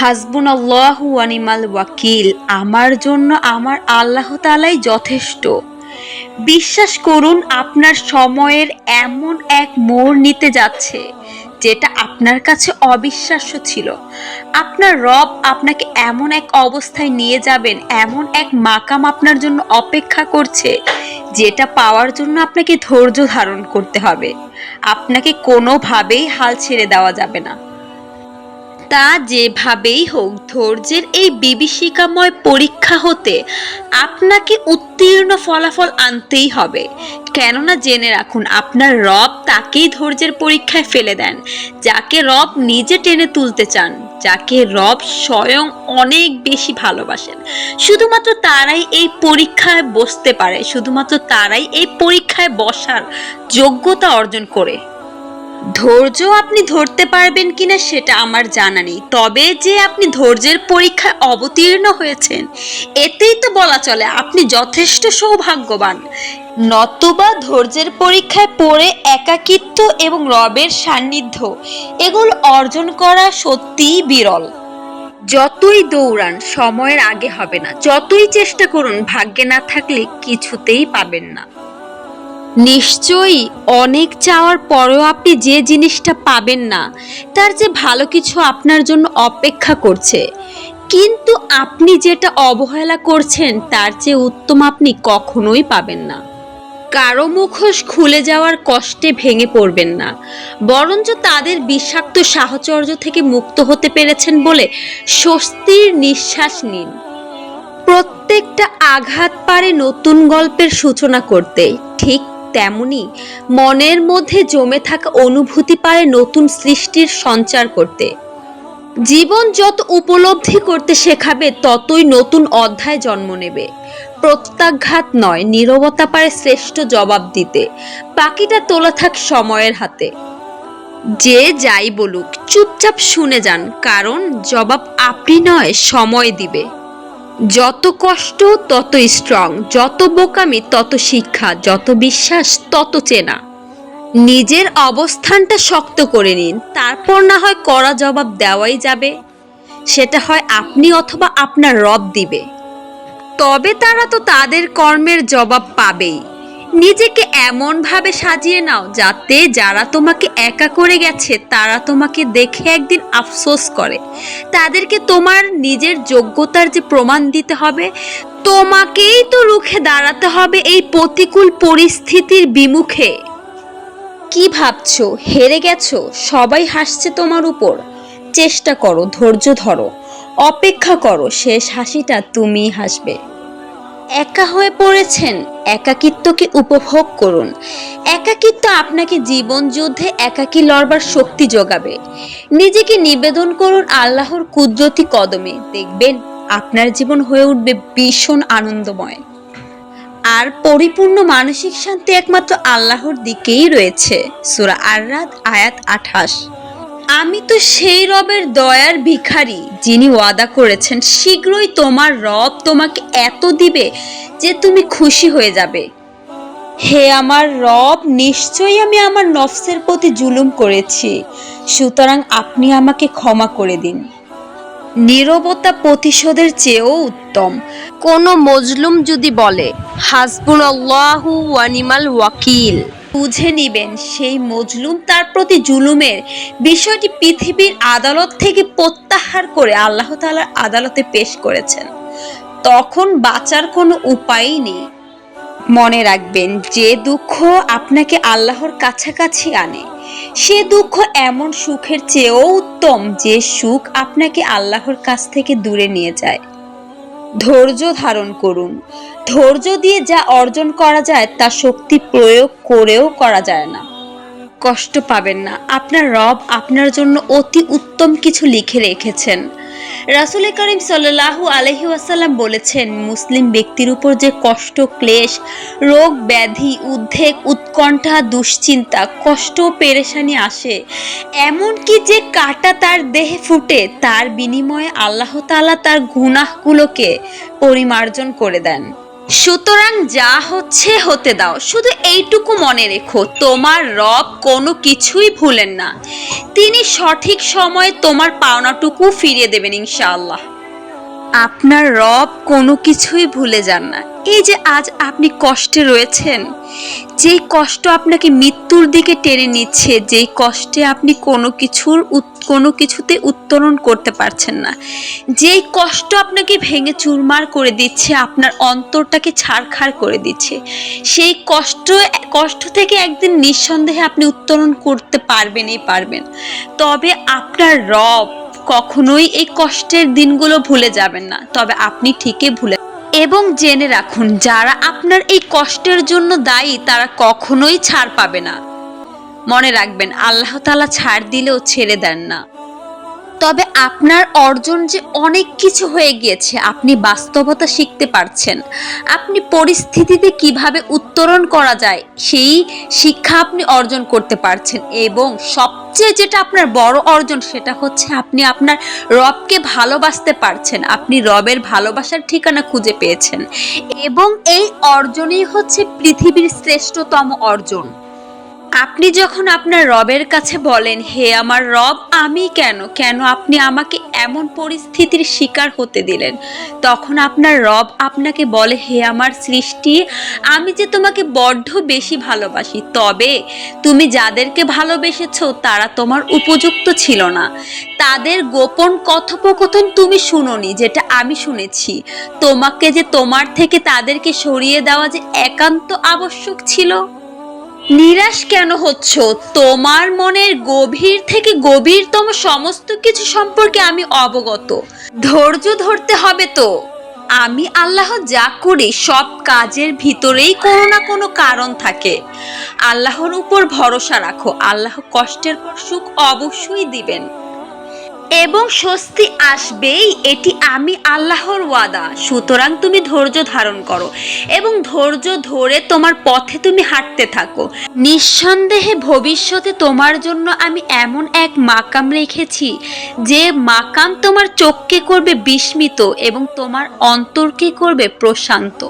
হাসবুন আল্লাহ ওয়ানিমাল ওয়াকিল, আমার জন্য আমার আল্লাহ তালাই যথেষ্ট। বিশ্বাস করুন, আপনার সময়ের এমন এক মোড় নিতে যাচ্ছে, যেটা আপনার কাছে অবিশ্বাস্য ছিল। আপনার রব আপনাকে এমন এক অবস্থায় নিয়ে যাবেন, এমন এক মাকাম আপনার জন্য অপেক্ষা করছে, যেটা পাওয়ার জন্য আপনাকে ধৈর্য ধারণ করতে হবে। আপনাকে কোনোভাবেই হাল ছেড়ে দেওয়া যাবে না। তা যেভাবেই হোক, ধৈর্যের এই বিভীষিকাময় পরীক্ষা হতে আপনাকে উত্তীর্ণ ফলাফল আনতেই হবে। কেননা জেনে রাখুন, আপনার রব তাকেই ধৈর্যের পরীক্ষায় ফেলে দেন, যাকে রব নিজে টেনে তুলতে চান, যাকে রব স্বয়ং অনেক বেশি ভালোবাসেন। শুধুমাত্র তারাই এই পরীক্ষায় বসতে পারে, শুধুমাত্র তারাই এই পরীক্ষায় বসার যোগ্যতা অর্জন করে। ধৈর্য আপনি ধরতে পারবেন কিনা সেটা আমার জানা নেই। তবে যে আপনি ধৈর্যের পরীক্ষায় অবতীর্ণ হয়েছেন, এতেই তো বলা চলে আপনি যথেষ্ট সৌভাগ্যবান। নতুবা ধৈর্যের পরীক্ষায় পড়ে একাকিত্ব এবং রবের সান্নিধ্য, এগুলো অর্জন করা সত্যিই বিরল। যতই দৌড়ান, সময়ের আগে হবে না। যতই চেষ্টা করুন, ভাগ্যে না থাকলে কিছুতেই পাবেন না। নিশ্চয়ই অনেক চাওয়ার পরেও আপনি যে জিনিসটা পাবেন না, তার যে ভালো কিছু আপনার জন্য অপেক্ষা করছে। কিন্তু আপনি যেটা অবহেলা করছেন, তার চেয়ে উত্তম আপনি কখনোই পাবেন না। কারও মুখোশ খুলে যাওয়ার কষ্টে ভেঙে পড়বেন না। বরঞ্চ তাদের বিষাক্ত সাহচর্য থেকে মুক্ত হতে পেরেছেন বলে স্বস্তির নিঃশ্বাস নিন। প্রত্যেকটা আঘাত পারে নতুন গল্পের সূচনা করতে, ঠিক তেমনি মনের মধ্যে জমে থাকা অনুভূতি পারে নতুন সৃষ্টির সঞ্চার করতে। জীবন যত উপলব্ধি করতে শেখাবে, ততই নতুন অধ্যায় জন্ম নেবে। প্রত্যাঘাত নয়, নীরবতা পারে শ্রেষ্ঠ জবাব দিতে। পাখিটা তোলা থাক সময়ের হাতে। যে যাই বলুক, চুপচাপ শুনে যান, কারণ জবাব আপনি নয়, সময় দিবে। যত কষ্ট, তত স্ট্রং যত বোকামি, তত শিক্ষা, যত বিশ্বাস, তত চেনা। নিজের অবস্থানটা শক্ত করে নিন, তারপর না হয় কড়া জবাব দেওয়াই যাবে। সেটা হয় আপনি অথবা আপনার রব দিবে। তবে তারা তো তাদের কর্মের জবাব পাবেই। নিজেকে এমনভাবে সাজিয়ে নাও যাতে যারা তোমাকে একা করে গেছে, তারা তোমাকে দেখে একদিন আফসোস করে। তাদেরকে তোমার নিজের যোগ্যতার যে প্রমাণ দিতে হবে, তোমাকেই তো রুখে দাঁড়াতে হবে এই প্রতিকূল পরিস্থিতির বিমুখে। কি ভাবছ? হেরে গেছো? সবাই হাসছে তোমার উপর। চেষ্টা করো, ধৈর্য ধরো। অপেক্ষা করো, শেষ হাসিটা তুমিই হাসবে। একা হয়ে পড়েছেন, একাকিত্বকে উপভোগ করুন। একাকিত্ব আপনাকে জীবন যুদ্ধে একাকী লড়বার শক্তি যোগাবে। নিজেকে নিবেদন করুন আল্লাহর কুদরতি কদমে। দেখবেন আপনার জীবন হয়ে উঠবে ভীষণ আনন্দময়। আর পরিপূর্ণ মানসিক শান্তি একমাত্র আল্লাহর দিকেই রয়েছে। সুরা আররাত আয়াত আঠাশ। আমি তো সেই রবের দয়ার ভিখারি যিনি ওয়াদা করেছেন, শীঘ্রই তোমার রব তোমাকে এত দিবে যে তুমি খুশি হয়ে যাবে। হে আমার রব, নিশ্চয়ই আমি আমার নফসের প্রতি জুলুম করেছি। সুতরাং আপনি আমাকে ক্ষমা করে দিন। নীরবতা প্রতিশোধের চেয়েও উত্তম। কোনো মজলুম যদি বলে হাসবুল আল্লাহু ওয়ানিমাল ওয়াকিল। বুঝে নিবেন। সেই মজলুম তার প্রতি জুলুমের বিষয়টি পৃথিবীর আদালত থেকে প্রত্যাহার করে আল্লাহ তালার আদালতে পেশ করেছেন। তখন বাঁচার কোনো উপায়ই নেই। মনে রাখবেন, যে দুঃখ আপনাকে আল্লাহর কাছাকাছি আনে, সে দুঃখ এমন সুখের চেয়েও উত্তম যে সুখ আপনাকে আল্লাহর কাছ থেকে দূরে নিয়ে যায়। ধৈর্য ধারণ করুন। ধৈর্য দিয়ে যা অর্জন করা যায়, তা শক্তি প্রয়োগ করেও করা যায় না। কষ্ট পাবেন না। আপনার রব আপনার জন্য অতি উত্তম কিছু লিখে রেখেছেন। রাসুল করিম সাল্লাহু আলহি ওয়াসাল্লাম বলেছেন, মুসলিম ব্যক্তির উপর যে কষ্ট, ক্লেশ, রোগ, ব্যাধি, উদ্বেগ, উৎকণ্ঠা, দুশ্চিন্তা, কষ্ট পেরেশানি আসে, এমনকি যে কাটা তার দেহে ফুটে, তার বিনিময়ে আল্লাহ তাআলা তার গুনাহগুলোকে পরিমার্জন করে দেন। সুতরাং যা হচ্ছে হতে দাও। শুধু এইটুকু মনে রেখো, তোমার রব কোনো কিছুই ভুলেন না। তিনি সঠিক সময়ে তোমার পাওনাটুকু ফিরিয়ে দেবেন ইনশাআল্লাহ। আপনার রব কোনো কিছুই ভুলে যান না। এই যে আজ আপনি কষ্টে রয়েছেন, যেই কষ্ট আপনাকে মৃত্যুর দিকে টেনে নিচ্ছে, যেই কষ্টে আপনি কোনো কিছুর কোনো কিছুতে উত্তরণ করতে পারছেন না, যেই কষ্ট আপনাকে ভেঙে চুরমার করে দিচ্ছে, আপনার অন্তরটাকে ছাড়খাড় করে দিচ্ছে, সেই কষ্ট কষ্ট থেকে একদিন নিঃসন্দেহে আপনি উত্তরণ করতে পারবেনই পারবেন। তবে আপনার রব কখনোই এই কষ্টের দিনগুলো ভুলে যাবেন না। তবে আপনি ঠিকই ভুলে এবং জেনে রাখুন, যারা আপনার এই কষ্টের জন্য দায়ী, তারা কখনোই ছাড় পাবে না। মনে রাখবেন, আল্লাহ তালা ছাড় দিলেও ছেড়ে দেন না। তবে আপনার অর্জন যে অনেক কিছু হয়ে গিয়েছে, আপনি বাস্তবতা শিখতে পারছেন। আপনি পরিস্থিতিতে কীভাবে উত্তরণ করা যায়, সেই শিক্ষা আপনি অর্জন করতে পারছেন এবং সবচেয়ে যেটা আপনার বড় অর্জন সেটা হচ্ছে আপনি আপনার রবকে ভালোবাসতে পারছেন। আপনি রবের ভালোবাসার ঠিকানা খুঁজে পেয়েছেন এবং এই অর্জনই হচ্ছে পৃথিবীর শ্রেষ্ঠতম অর্জন। আপনি যখন আপনার রবের কাছে বলেন, হে আমার রব, আমি কেন? কেন আপনি আমাকে এমন পরিস্থিতির শিকার হতে দিলেন? তখন আপনার রব আপনাকে বলে, হে আমার সৃষ্টি, আমি যে তোমাকে বড্ড বেশি ভালোবাসি, তবে তুমি যাদেরকে ভালোবেসেছো, তারা তোমার উপযুক্ত ছিল না। তাদের গোপন কথোপকথন তুমি শুনোনি, যেটা আমি শুনেছি। তোমাকে যে তোমার থেকে তাদেরকে সরিয়ে দেওয়া যে একান্ত আবশ্যক ছিল নিরাশ কেন হচ্ছ? তোমার মনের গভীর থেকে গভীরতম সমস্ত কিছু সম্পর্কে আমি অবগত। ধৈর্য ধরতে হবে তো। আমি আল্লাহ যা করি, সব কাজের ভিতরেই কোনো না কোনো কারণ থাকে। আল্লাহর উপর ভরসা রাখো। আল্লাহ কষ্টের পর সুখ অবশ্যই দিবেন। এবং স্বস্তি আসবেই, এটি আমি আল্লাহর ওয়াদা। সুতরাং তুমি ধৈর্য ধারণ করো এবং ধৈর্য ধরে তোমার পথে তুমি হাঁটতে থাকো। নিঃসন্দেহে ভবিষ্যতে তোমার জন্য আমি এমন এক মাকাম রেখেছি, যে মাকাম তোমার চোখকে করবে বিস্মিত এবং তোমার অন্তরকে করবে প্রশান্ত।